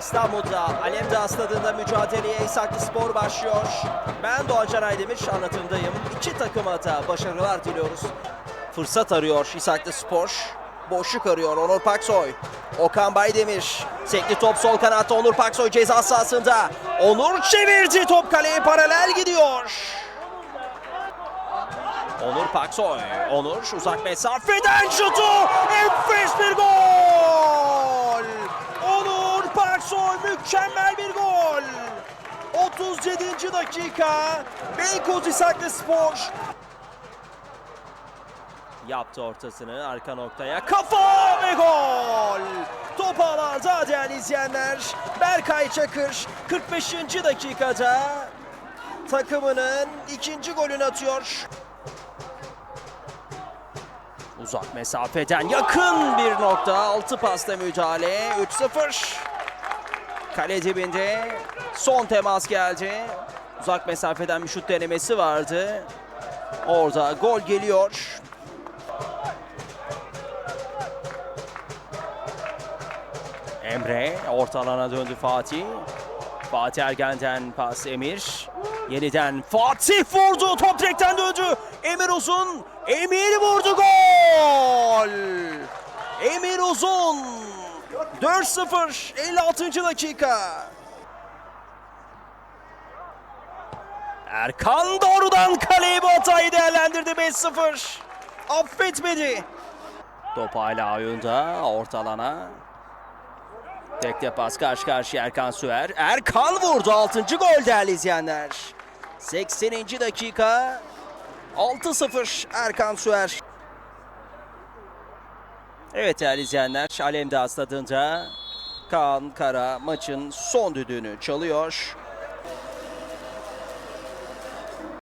İstanbul'da Alemdağ stadında mücadeleye İshaklı Spor başlıyor. Ben Doğacan Aydemir anlatımdayım. İki takıma da başarılar diliyoruz. Fırsat arıyor İshaklı Spor. Boşluk arıyor Onur Paksoy. Okan Baydemir. Sekli top sol kanatta Onur Paksoy ceza sahasında. Onur çevirdi top kaleye paralel gidiyor. Onur Paksoy. Onur uzak mesafeden şutu. Enfes bir gol. Onur Paksoy mükemmel bir gol. 37. dakika. Beykoz İshaklı Spor. Yaptı ortasını arka noktaya. Kafa ve gol. Top ağlarda değerli izleyenler. Berkay Çakır 45. dakikada takımının ikinci golünü atıyor. Uzak mesafeden yakın bir nokta. Altı pasta müdahale. 3-0. Kale dibinde son temas geldi. Uzak mesafeden bir şut denemesi vardı. Orada gol geliyor. Emre orta döndü Fatih. Fatih Ergen'den pas Emir. Yeniden Fatih vurdu. Top direkten döndü. Emir Uzun. Emir vurdu gol. Emir Uzun. 4-0 56. dakika. Erkan doğrudan kaleye bu hatayı değerlendirdi 5-0. Affetmedi. Top hala oyunda. Orta alana. Tekte pas karşı karşıya Erkan Süer. Erkan vurdu 6. gol değerli izleyenler. 80. dakika 6-0 Erkan Süer. Evet değerli izleyenler Alemdağ stadında Kaan Kara maçın son düdüğünü çalıyor.